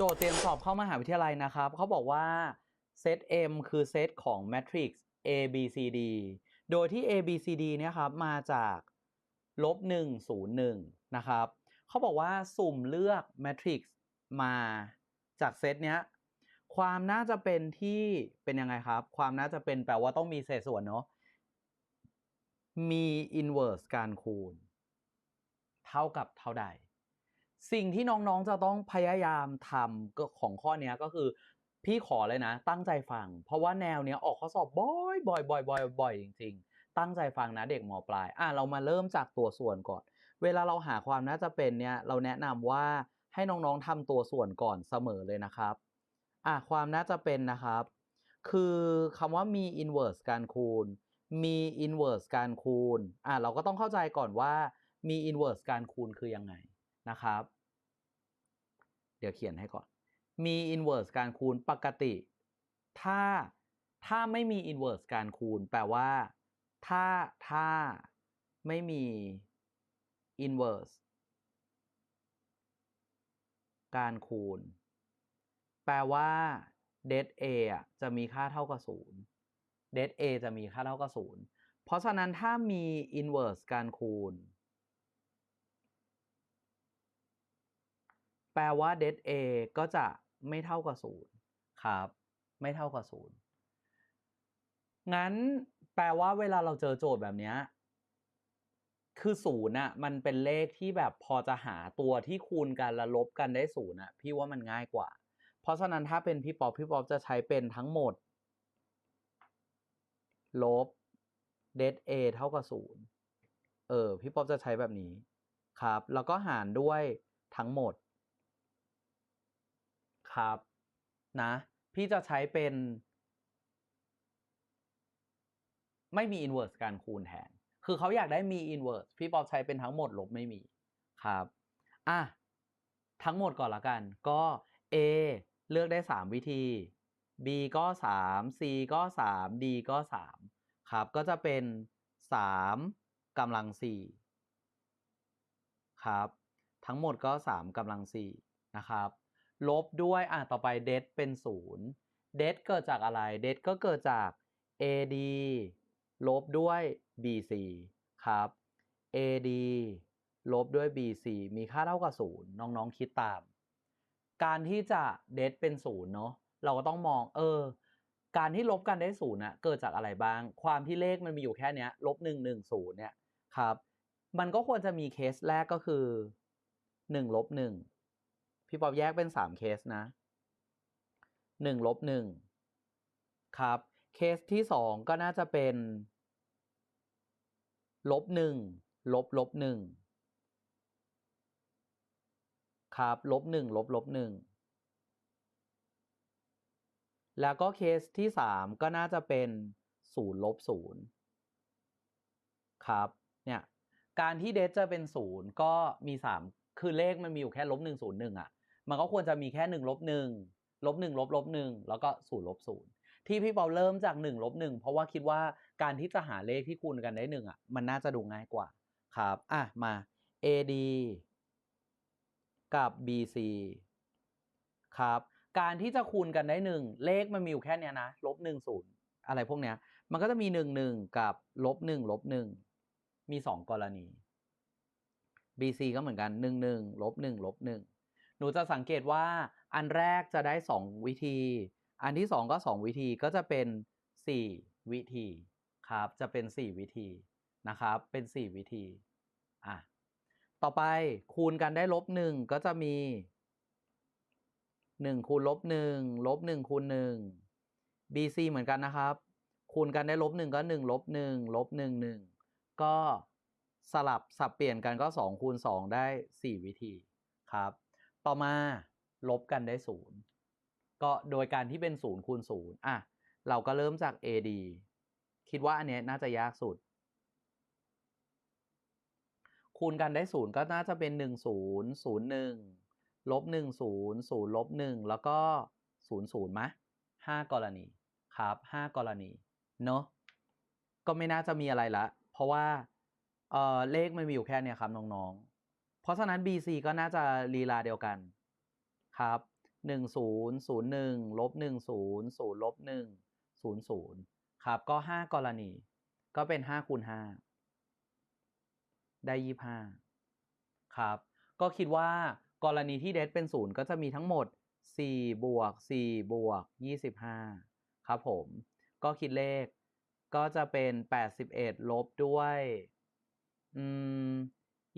โจทย์เตรียมสอบเข้ามหาวิทยาลัยนะครับ เขาบอกว่าเซต M คือเซตของ Matrix A B C D โดยที่ A B C D เนี่ยครับมาจากลบ1 0 1 นะครับ เขาบอกว่าสุ่มเลือก Matrix มาจากเซตเนี้ย ความน่าจะเป็นที่เป็นยังไงครับ ความน่าจะเป็นแปลว่าต้องมีเศษส่วนเนาะ มี inverse การคูณ เท่ากับเท่าใด สิ่งที่น้องๆจะต้องพยายามทำก็ของข้อนี้ก็คือ พี่ขอเลยนะ ตั้งใจฟัง เพราะว่าแนวเนี้ยออกข้อสอบบ่อยบ่อยบ่อยบ่อยบ่อยจริง ๆ ตั้งใจฟังนะเด็กมปลายอะเรามาเริ่มจากตัวส่วนก่อน เวลาเราหาความน่าจะเป็นเนี่ยเราแนะนำว่าให้น้องๆทำตัวส่วนก่อนเสมอเลยนะครับอะความน่าจะเป็นนะครับ คือคำว่ามี inverse การคูณ มี inverse การคูณอะเราก็ต้องเข้าใจก่อนว่ามี inverse การคูณคือยังไง นะครับ เดี๋ยวเขียนให้ก่อน มี inverse การคูณปกติ ถ้าถ้าไม่มี inverse การคูณ แปลว่า ถ้าถ้าไม่มี inverse การคูณ แปลว่า det a อะจะมีค่าเท่ากับ0 det a จะมีค่าเท่ากับ0เพราะฉะนั้นถ้ามี inverse การคูณ แปลว่า det a ก็จะไม่เท่ากับ0ครับ ไม่เท่ากับ0งั้นแปลว่าเวลาเราเจอโจทย์แบบนี้คือศูนย์อะมันเป็นเลขที่แบบพอจะหาตัวที่คูณกันและลบกันได้ศูนย์อะพี่ว่ามันง่ายกว่า เพราะฉะนั้นถ้าเป็นพี่ป๊อปพี่ป๊อปจะใช้เป็นทั้งหมด ลบ det a เท่ากับศูนย์เออพี่ป๊อปจะใช้แบบนี้ครับ แล้วก็หารด้วยทั้งหมด ครับ นะ พี่จะใช้เป็น ไม่มี inverse การคูณแทน คือเขาอยากได้มี inverse พี่ป๊อปใช้เป็นทั้งหมดลบไม่มีครับ อะ ทั้งหมดก่อนละกัน ก็ A เลือกได้ 3 วิธี B ก็ 3 C ก็ 3 D ก็ 3 ครับ ก็จะเป็น 3กำลัง 4 ครับ ทั้งหมดก็ 3กำลัง 4 นะครับ ลบด้วยอะต่อไปเดทเป็น0เดทเกิดจากอะไรเดทก็เกิดจาก AD ลบด้วย BC ครับ AD ลบด้วย BC มีค่าเท่ากับ0นย์น้องๆคิดตาม การที่จะเดทเป็น0เนาะเราก็ต้องมองเออการที่ลบกันได้0น่ะเกิดจากอะไรบ้าง ความที่เลขมันมีอยู่แค่เนี้ยลบ1 1 0เนี่ยครับ มันก็ควรจะมีเคสแรกก็คือ1ลบ1 พี่ป๊อบแยกเป็น3เคสนะ1ลบ1ครับเคสที่2ก็น่าจะเป็นลบ1ลบลบ1ครับลบ1ลบลบ1แล้วก็เคสที่3ก็น่าจะเป็น0ลบ0ครับเนี่ยการที่เดทจะเป็น0ก็มี3คือเลขมันมีอยู่แค่ลบ1 0 1อะ มันก็ควรจะมีแค่1ลบ1ลบ1ลบลบ1แล้วก็0ลบ0ที่พี่เปาเริ่มจาก1ลบ1เพราะว่าคิดว่าการที่จะหาเลขที่คูณกันได้1อะมันน่าจะดูง่ายกว่าครับอะมา AD กับ BC ครับการที่จะคูณกันได้ 1 เลขมันมีอยู่แค่เนี้ยนะลบ1 0 อะไรพวกเนี้ยมันก็จะมี 1 1 กับลบ1ลบ1มี 2 กรณี BC ก็เหมือนกัน 1 1ลบ1ลบ1 หนูจะสังเกตว่าอันแรกจะได้ 2 วิธี อันที่ 2 ก็ 2 วิธีก็จะเป็น 4 วิธีครับจะเป็น 4 วิธีนะครับเป็น 4 วิธีอะต่อไปคูณกันได้ลบ1ก็จะมี 1 คูณลบ1ลบ1คูณ1 BC เหมือนกันนะครับ คูณกันได้ลบ1ก็1ลบ1ลบ1 1ก็สลับสับเปลี่ยนกันก็ 2 คูณ 2 ได้ 4 วิธีครับ ต่อมาลบกันได้0ก็โดยการที่เป็น0คูณ0อะเราก็เริ่มจาก AD คิดว่าอันเนี้ยน่าจะยากสุด คูณกันได้0ก็น่าจะเป็น1 0 0 1ลบ1 0 0ลบ1แล้วก็0 0มะ5กรณีครับ5กรณีเนอะก็ไม่น่าจะมีอะไรละ เพราะว่าเออเลขมันมีอยู่แค่เนี้ยครับน้องๆ ราะฉะนั้น BC ก็น่าจะลีลาเดียวกันครับหนึ่งศูนย์ศูนย์หนึ่งลบหนึ่งศูนย์ศูนย์ลบหนึ่งศูนย์ศูนย์ครับ ก็ห้ากรณี ก็เป็นห้าคูณห้าได้ยี่ห้าครับ ก็คิดว่ากรณีที่เดทเป็นศูนย์ก็จะมีทั้งหมดสี่บวกสี่บวกยี่สิบห้าครับผม ก็คิดเลขก็จะเป็นแปดสิบเอ็ดลบด้วย อืม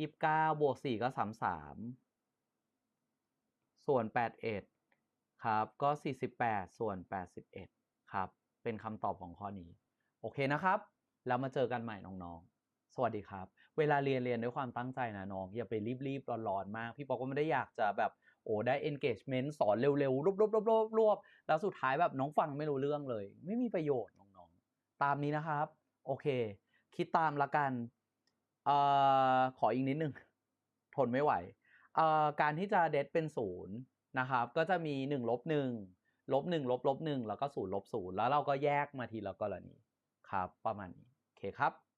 ยี่สิบเก้าบวกสี่ก็สามสามส่วนแปดเอ็ดครับก็สี่สิบแปดส่วนแปดสิบเอ็ดครับ เป็นคำตอบของข้อนี้ โอเคนะครับ แล้วมาเจอกันใหม่น้องๆ สวัสดีครับ เวลาเรียนเรียนด้วยความตั้งใจนะน้อง อย่าไปรีบๆร้อนๆมาก พี่ปอก็ไม่ได้อยากจะแบบโอ้ได้ engagement สอนเร็วๆรวบๆๆๆๆแล้วสุดท้ายแบบน้องฟังไม่รู้เรื่องเลย ไม่มีประโยชน์น้องๆ ตามนี้นะครับ โอเค คิดตามละกัน ออขออีกนิดนึง ทนไม่ไหวเอ่อการที่จะเดทเป็นศูนย์นะครับ ก็จะมีหนึ่งลบหนึ่งลบหนึ่งลบลบหนึ่งแล้วก็ศูนย์ลบศูนย์แล้วเราก็แยกมาทีละกรณีครับ ประมาณนี้ โอเคครับ